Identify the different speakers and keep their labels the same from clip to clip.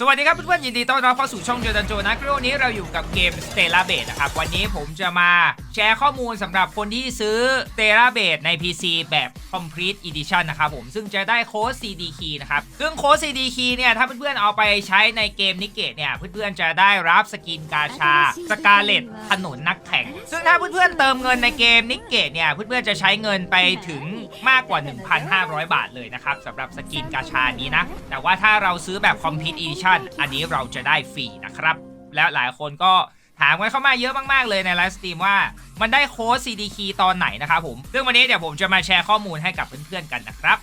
Speaker 1: สวัสดีครับเพื่อนๆยินดีต้อนรับเข้าสู่ช่องโจดันโจนะคลิปวันนี้เราอยู่กับเกม Stella b a s e นะครับวันนี้ผมจะมาแชร์ข้อมูลสำหรับคนที่ซื้อ Stella b a s e ใน PC แบบ Complete Edition นะครับผมซึ่งจะได้โค้ด CD Key นะครับซึ่งโค้ด CD Key เนี่ยถ้าเพื่อนๆเอาไปใช้ในเกมนิเกตเนี่ยเพื่อนๆจะได้รับสกินกาชาสกาเลตถนนนักแข่ง ซึ่งถ้าเพื่อนๆเติมเงินในเกมนิเกตเนี่ยเพื่อนๆจะใช้เงินไปถึงมากกว่า 1,500 บาทเลยนะครับสำหรับสกินกาชานี้นะแต่ว่าถ้าเราซื้อแบบ Complete Edition อันนี้เราจะได้ฟรีนะครับ แล้วหลายคนก็ถามกันเข้ามาเยอะมาก ๆ เลยในไลฟ์สตรีมว่ามันได้โค้ด CD key ตอนไหนนะครับผม ซึ่งวันนี้เดี๋ยวผมจะมาแชร์ข้อมูลให้กับเพื่อน ๆ กันนะครับ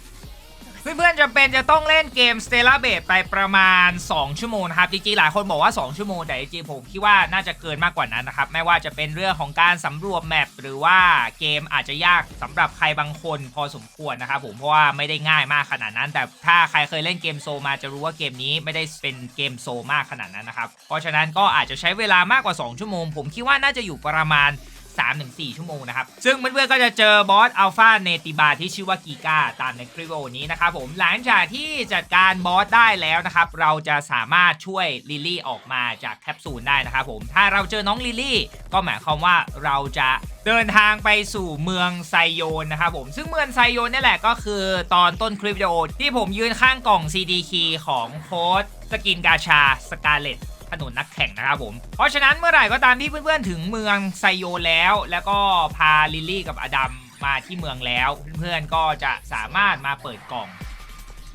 Speaker 1: เพื่อนๆจำเป็นจะต้องเล่นเกม Stella b a s e ไปประมาณ 2 ชั่วโมงนะครับจริงๆหลายคนบอกว่า 2 ชั่วโมงแต่จริงๆผมคิดว่าน่าจะเกินมากกว่านั้นนะครับไม่ว่าจะเป็นเรื่องของการสำรวจแมปหรือว่าเกมอาจจะยากสำหรับใครบางคนพอสมควรนะครับผมเพราะว่าไม่ได้ง่ายมากขนาดนั้น แต่ถ้าใครเคยเล่นเกมโซมาจะรู้ว่าเกมนี้ไม่ได้เป็นเกมโซมากขนาดนั้นนะครับเพราะฉะนั้นก็อาจจะใช้เวลามากกว่า 2 ชั่วโมง ผมคิดว่าน่าจะอยู่ประมาณ 3-4 ชั่วโมงนะครับ ซึ่งเพื่อนๆก็จะเจอบอสอัลฟาเนติบาที่ชื่อว่ากีกาตามในคลิปวิดีโอนี้นะครับผมหลังจากที่จัดการบอสได้แล้วนะครับเราจะสามารถช่วยลิลลี่ออกมาจากแคปซูลได้นะครับผมถ้าเราเจอน้องลิลลี่ก็หมายความว่าเราจะเดินทางไปสู่เมืองไซโยนนะครับผม ซึ่งเมืองไซโยนนี่แหละก็คือตอนต้นคลิปวิดีโอที่ผมยืนข้างกล่อง CD key ของโค้ดสกินกาชาสกาเลต ถนนนักแข่งนะครับผม เพราะฉะนั้นเมื่อไหร่ก็ตามที่เพื่อนๆถึงเมืองไซโยแล้ว แล้วก็พาลิลลี่กับอดัมมาที่เมืองแล้ว เพื่อนๆก็จะสามารถมาเปิดกล่อง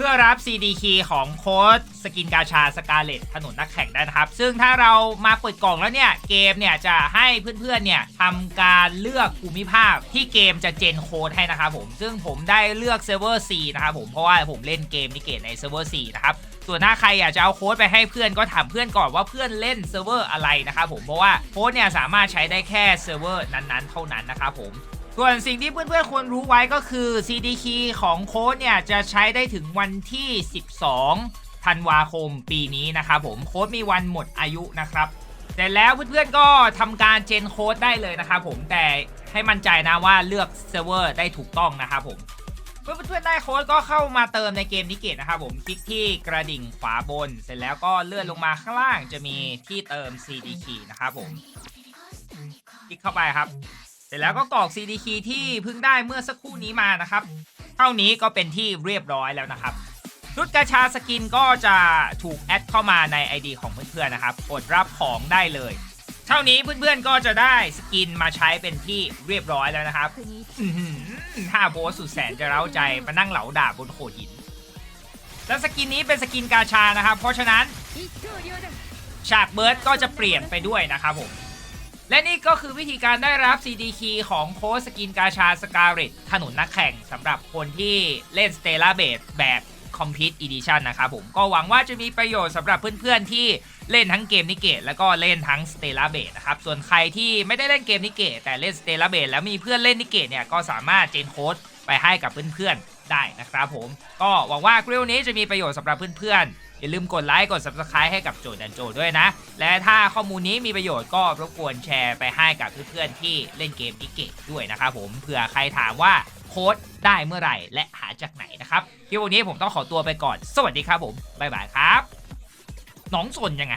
Speaker 1: พื่อรับ CD key ของโค้ดสกินกาชาสกาเลตถนนนักแข่งได้นะครับ ซึ่งถ้าเรามาเปิดกล่องแล้วเนี่ย เกมเนี่ยจะให้เพื่อนๆเนี่ยทำการเลือกภูมิภาคที่เกมจะเจนโค้ดให้นะครับผม ซึ่งผมได้เลือกเซิร์ฟเวอร์ C นะครับผม เพราะว่าผมเล่นเกมนิเกตในเซิร์ฟเวอร์ C นะครับส่วนถ้าใครอยากจะเอาโค้ดไปให้เพื่อนก็ถามเพื่อนก่อนว่าเพื่อนเล่นเซิร์ฟเวอร์อะไรนะครับผมเพราะว่าโค้ดเนี่ยสามารถใช้ได้แค่เซิร์ฟเวอร์นั้นๆ เท่านั้นนะครับผม ส่วนสิ่งที่เพื่อนๆควรรู้ไว้ก็คือ CD key ของโค้ดเนี่ย จะใช้ได้ถึงวันที่ 12 ธันวาคมปีนี้นะครับผมโค้ดมีวันหมดอายุนะครับแต่แล้วเพื่อนๆก็ทำการเจนโค้ดได้เลยนะครับผมแต่ให้มั่นใจนะว่าเลือกเซิร์ฟเวอร์ได้ถูกต้องนะครับผมเมื่อเพื่อนๆได้โค้ดก็เข้ามาเติมในเกมนิเกตนะครับผมคลิกที่กระดิ่งขวาบน เสร็จแล้วก็เลื่อนลงมาข้างล่างจะมีที่เติม C D K นะครับผม คลิกเข้าไปครับ เสร็จแล้วก็กรอก CD key ที่เพิ่งได้เมื่อสักครู่นี้มานะครับ เท่านี้ก็เป็นที่เรียบร้อยแล้วนะครับชุดกระชาสกินก็จะถูกแอดเข้ามาใน ID ของเพื่อนๆนะครับกดรับของได้เลย เท่านี้เพื่อนๆก็จะได้สกินมาใช้เป็นที่เรียบร้อยแล้วนะครับอื้าโพสสุดแสนจะเร้าใจมานั่งเหลาด่าบนโขดหิน แล้วสกินนี้เป็นสกินกาชานะครับ เพราะฉะนั้นฉากเบิร์ดก็จะเปลี่ยนไปด้วยนะครับผม และนี่ก็คือวิธีการได้รับ CD key ของโค้ดสกินกาชาสกาเรตถนนนักแข่งสำหรับคนที่เล่น Stella b a s e แบบ Complete Edition นะครับผมก็หวังว่าจะมีประโยชน์สำหรับเพื่อนๆที่เล่นทั้งเกมนิเกตแล้วก็เล่นทั้ง Stella b a s e นะครับส่วนใครที่ไม่ได้เล่นเกมนิเกตแต่เล่น Stella b a s e แล้วมีเพื่อนเล่นนิเกตเนี่ยก็สามารถเจนโค้ดไปให้กับเพื่อนๆ ได้นะครับผม ก็หวังว่าคลิปนี้จะมีประโยชน์สำหรับเพื่อนๆ อย่าลืมกดไลค์กด subscribe ให้กับโจดันโจด้วยนะ และถ้าข้อมูลนี้มีประโยชน์ก็รบกวนแชร์ไปให้กับเพื่อนๆที่เล่นเกมนิเกตด้วยนะครับผมเผื่อใครถามว่าโค้ดได้เมื่อไหร่และหาจากไหนนะครับคลิปวันนี้ผมต้องขอตัวไปก่อน สวัสดีครับผมบ๊ายบายครับหนองสนยังไง